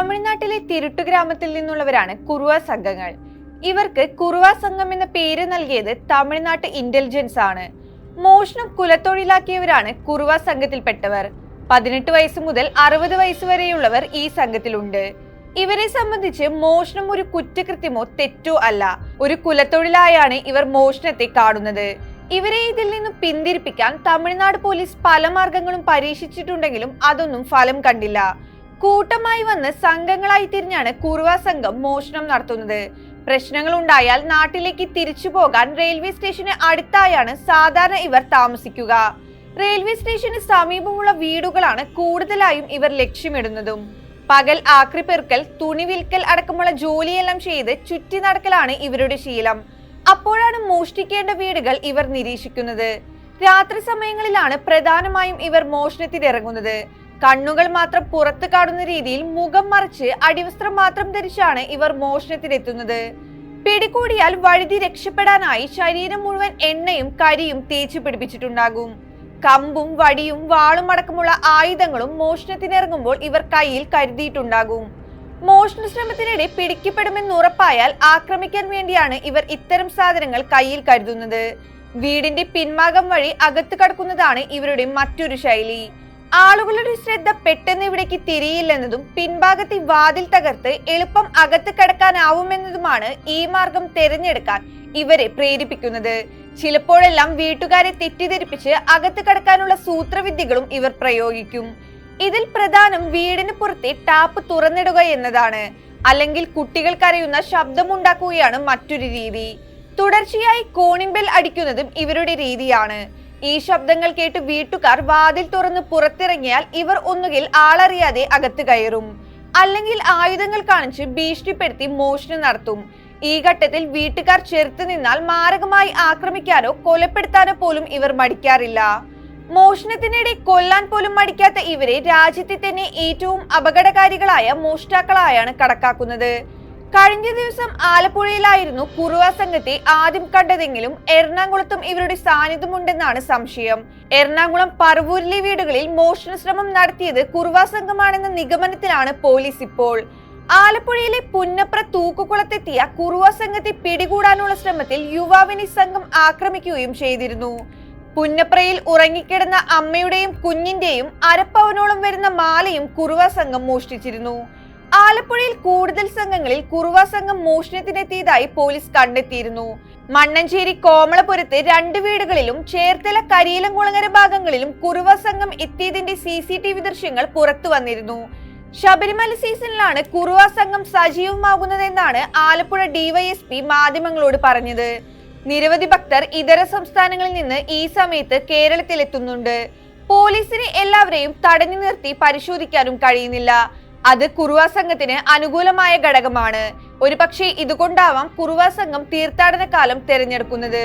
തമിഴ്നാട്ടിലെ തിരുട്ടു ഗ്രാമത്തിൽ നിന്നുള്ളവരാണ് കുറുവ സംഘങ്ങൾ. ഇവർക്ക് കുറുവ സംഘം എന്ന പേര് നൽകിയത് തമിഴ്നാട്ട് ഇന്റലിജൻസ് ആണ്. മോഷണം കുലത്തൊഴിലാക്കിയവരാണ് കുറുവ സംഘത്തിൽപ്പെട്ടവർ. പതിനെട്ട് വയസ്സ് മുതൽ അറുപത് വയസ്സ് വരെയുള്ളവർ ഈ സംഘത്തിലുണ്ട്. ഇവരെ സംബന്ധിച്ച് മോഷണം ഒരു കുറ്റകൃത്യമോ തെറ്റോ അല്ല. ഒരു കുലത്തൊഴിലായാണ് ഇവർ മോഷണത്തെ കാണുന്നത്. ഇവരെ ഇതിൽ നിന്നും പിന്തിരിപ്പിക്കാൻ തമിഴ്നാട് പോലീസ് പല മാർഗങ്ങളും പരീക്ഷിച്ചിട്ടുണ്ടെങ്കിലും അതൊന്നും ഫലം കണ്ടില്ല. കൂട്ടമായി വന്ന് സംഘങ്ങളായി തിരിഞ്ഞാണ് കുറുവ സംഘം മോഷണം നടത്തുന്നത്. പ്രശ്നങ്ങൾ ഉണ്ടായാൽ നാട്ടിലേക്ക് തിരിച്ചു പോകാൻ റെയിൽവേ സ്റ്റേഷന് അടുത്തായാണ് സാധാരണ ഇവർ താമസിക്കുക. റെയിൽവേ സ്റ്റേഷന് സമീപമുള്ള വീടുകളാണ് കൂടുതലായും ഇവർ ലക്ഷ്യമിടുന്നതും. പകൽ ആക്രി പെറുക്കൽ തുണി വിൽക്കൽ അടക്കമുള്ള ജോലിയെല്ലാം ചെയ്ത് ചുറ്റി നടക്കലാണ് ഇവരുടെ ശീലം. അപ്പോഴാണ് മോഷ്ടിക്കേണ്ട വീടുകൾ ഇവർ നിരീക്ഷിക്കുന്നത്. രാത്രി സമയങ്ങളിലാണ് പ്രധാനമായും ഇവർ മോഷണത്തിനിറങ്ങുന്നത്. കണ്ണുകൾ മാത്രം പുറത്തു കാണുന്ന രീതിയിൽ മുഖം മറിച്ച് അടിവസ്ത്രം മാത്രം ധരിച്ചാണ് ഇവർ മോഷണത്തിനെത്തുന്നത് പിടികൂടിയാൽ വഴുതി രക്ഷപ്പെടാനായി ശരീരം മുഴുവൻ എണ്ണയും കരിയും തേച്ചു പിടിപ്പിച്ചിട്ടുണ്ടാകും. കമ്പും വടിയും വാളും അടക്കമുള്ള ആയുധങ്ങളും മോഷണത്തിനിറങ്ങുമ്പോൾ ഇവർ കയ്യിൽ കരുതിയിട്ടുണ്ടാകും. മോഷണ ശ്രമത്തിനിടെ പിടിക്കപ്പെടുമെന്ന് ഉറപ്പായാൽ ആക്രമിക്കാൻ വേണ്ടിയാണ് ഇവർ ഇത്തരം സാധനങ്ങൾ കയ്യിൽ കരുതുന്നത്. വീടിന്റെ പിൻഭാഗം വഴി അകത്ത് കടക്കുന്നതാണ് ഇവരുടെ മറ്റൊരു ശൈലി. ആളുകളുടെ ശ്രദ്ധ പെട്ടെന്ന് ഇവിടേക്ക് തിരിയില്ലെന്നതും പിൻഭാഗത്തെ വാതിൽ തകർത്ത് എളുപ്പം അകത്ത് കടക്കാനാവുമെന്നതുമാണ് ഈ മാർഗം തിരഞ്ഞെടുക്കാൻ ഇവരെ പ്രേരിപ്പിക്കുന്നത്. ചിലപ്പോഴെല്ലാം വീട്ടുകാരെ തെറ്റിദ്ധരിപ്പിച്ച് അകത്ത് കടക്കാനുള്ള സൂത്രവിദ്യകളും ഇവർ പ്രയോഗിക്കും. ഇതിൽ പ്രധാനം വീടിന് പുറത്തെ ടാപ്പ് തുറന്നിടുക എന്നതാണ്. അല്ലെങ്കിൽ കുട്ടികൾ കരയുന്ന ശബ്ദമുണ്ടാക്കുകയാണ് മറ്റൊരു രീതി. തുടർച്ചയായി കോണിംബെൽ അടിക്കുന്നതും ഇവരുടെ രീതിയാണ്. ഈ ശബ്ദങ്ങൾ കേട്ട് വീട്ടുകാർ വാതിൽ തുറന്ന് പുറത്തിറങ്ങിയാൽ ഇവർ ഒന്നുകിൽ ആളറിയാതെ അകത്ത് കയറും. അല്ലെങ്കിൽ ആയുധങ്ങൾ കാണിച്ച് ഭീഷണിപ്പെടുത്തി മോഷണം നടത്തും. ഈ ഘട്ടത്തിൽ വീട്ടുകാർ ചെറുത്തു നിന്നാൽ മാരകമായി ആക്രമിക്കാനോ കൊലപ്പെടുത്താനോ പോലും ഇവർ മടിക്കാറില്ല. മോഷണത്തിനിടെ കൊല്ലാൻ പോലും മടിക്കാത്ത ഇവരെ രാജ്യത്തെ തന്നെ ഏറ്റവും അപകടകാരികളായ മോഷ്ടാക്കളായാണ് കണക്കാക്കുന്നത്. കഴിഞ്ഞ ദിവസം ആലപ്പുഴയിലായിരുന്നു കുറുവ സംഘത്തെ ആദ്യം കണ്ടതെങ്കിലും എറണാകുളത്തും ഇവരുടെ സാന്നിധ്യമുണ്ടെന്നാണ് സംശയം. എറണാകുളം പറവൂരിലെ വീടുകളിൽ മോഷണ ശ്രമം നടത്തിയത് കുറുവ സംഘമാണെന്ന നിഗമനത്തിലാണ് പോലീസ് ഇപ്പോൾ. ആലപ്പുഴയിലെ പുന്നപ്ര തൂക്കുകുളത്തെത്തിയ കുറുവ സംഘത്തെ പിടികൂടാനുള്ള ശ്രമത്തിൽ യുവാവിനെ സംഘം ആക്രമിക്കുകയും ചെയ്തിരുന്നു. പുന്നപ്രയിൽ ഉറങ്ങിക്കിടന്ന അമ്മയുടെയും കുഞ്ഞിന്റെയും അരപ്പവനോളം വരുന്ന മാലയും കുറുവ സംഘം മോഷ്ടിച്ചിരുന്നു. ആലപ്പുഴയിൽ കൂടുതൽ സംഘങ്ങളിൽ കുറുവ സംഘം മോഷണത്തിനെത്തിയതായി പോലീസ് കണ്ടെത്തിയിരുന്നു. മണ്ണഞ്ചേരി കോമളപുരത്ത് രണ്ട് വീടുകളിലും ചേർത്തല കരിയിലംകുളങ്ങര ഭാഗങ്ങളിലും കുറുവ സംഘം എത്തിയതിന്റെ സി സി ടി വി ദൃശ്യങ്ങൾ പുറത്തു വന്നിരുന്നു. ശബരിമല സീസണിലാണ് കുറുവ സംഘം സജീവമാകുന്നതെന്നാണ് ആലപ്പുഴ ഡിവൈഎസ്പി മാധ്യമങ്ങളോട് പറഞ്ഞത്. നിരവധി ഭക്തർ ഇതര സംസ്ഥാനങ്ങളിൽ നിന്ന് ഈ സമയത്ത് കേരളത്തിലെത്തുന്നുണ്ട്. പോലീസിന് എല്ലാവരെയും തടഞ്ഞു നിർത്തി പരിശോധിക്കാനും കഴിയുന്നില്ല. അത് കുറുവ സംഘത്തിന് അനുകൂലമായ ഘടകമാണ്. ഒരുപക്ഷെ ഇതുകൊണ്ടാവാം കുറുവ സംഘം തീർത്ഥാടന കാലം തിരഞ്ഞെടുക്കുന്നത്.